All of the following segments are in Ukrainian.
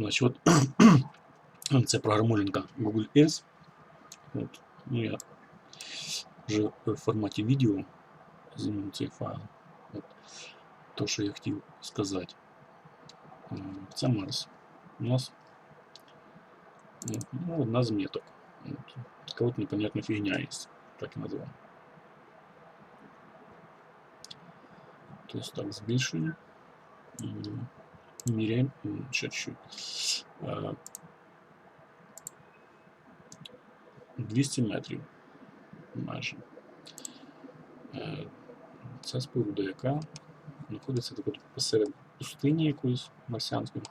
Значить, от це програмулінка Google Earth. От, ну, я вже в форматі відео зніму цей файл. От, то, що я хотів сказати. Е, Це Марс. У нас от, ну, одна з меток. От, така от непонятна фігня є. Так і називаю. Тобто так збільшуємо. М, Міряємо м, ще чуть. Е, 200 метрів майже. Це споруда, яка знаходиться так от посеред пустині якоїсь марсіанської.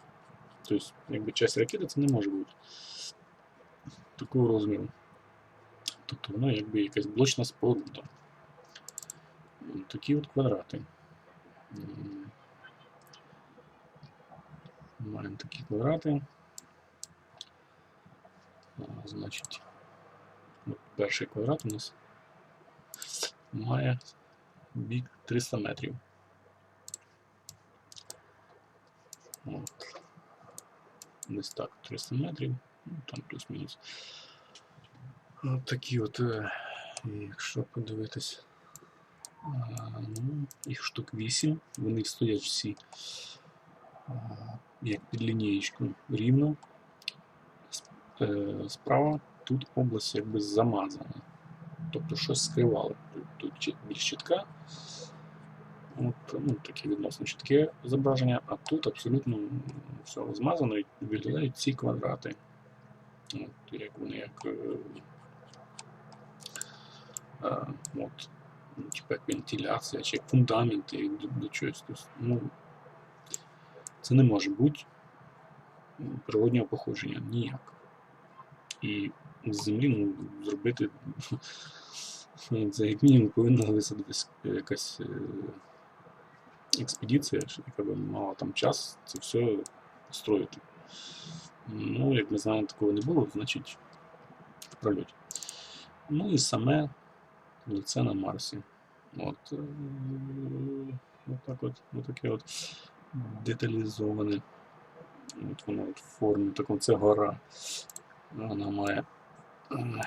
Тобто, якби часть ракети це не може бути такого розміру. Тобто воно якби якась блочна споруда. Такі от квадрати. Маємо такі квадрати. Значить, перший квадрат у нас має бік 300 метрів. От. Десь так, 300 метрів, ну, там плюс-мінус. От такі от, е, якщо подивитись, ну, їх штук 8, вони стоять всі як під лінієчкою рівно. Е, Справа тут область якби замазана. Тобто щось скривало. Тут, більш чітка. От, ну, таке відносно чітке зображення, а тут абсолютно все змазано і виглядають ці квадрати. От, як вони як. е, е, ну, типу як вентиляція, чи як фундаменти до, до чогось. Тобто, ну, це не може бути природнього походження ніяк. І з землі ну, зробити це як мінімум повинна висадитись якась е, експедиція, яка би мала там час це все строїти. Ну, як ми знаємо, такого не було, значить прольоті. Ну і саме лице на Марсі. От, е, от так от, от таке от деталізоване. От воно от в формі такому, це гора. Вона має е,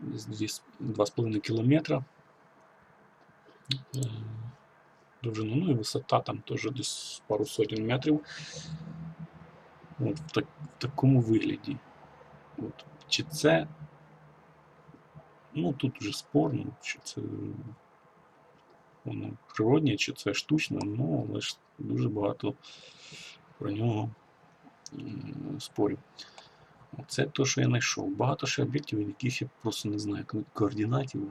десь дві з- два з половиною кілометра. Е, Довжину, ну і висота там теж десь пару сотень метрів. От в, так, в такому вигляді. От. Чи це. Ну тут вже спорно, чи це воно природнє, чи це штучне, ну але ж дуже багато про нього спорів. Це те, що я знайшов. Багато ще об'єктів, яких я просто не знаю координатів.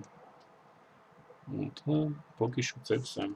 От, але поки що це все.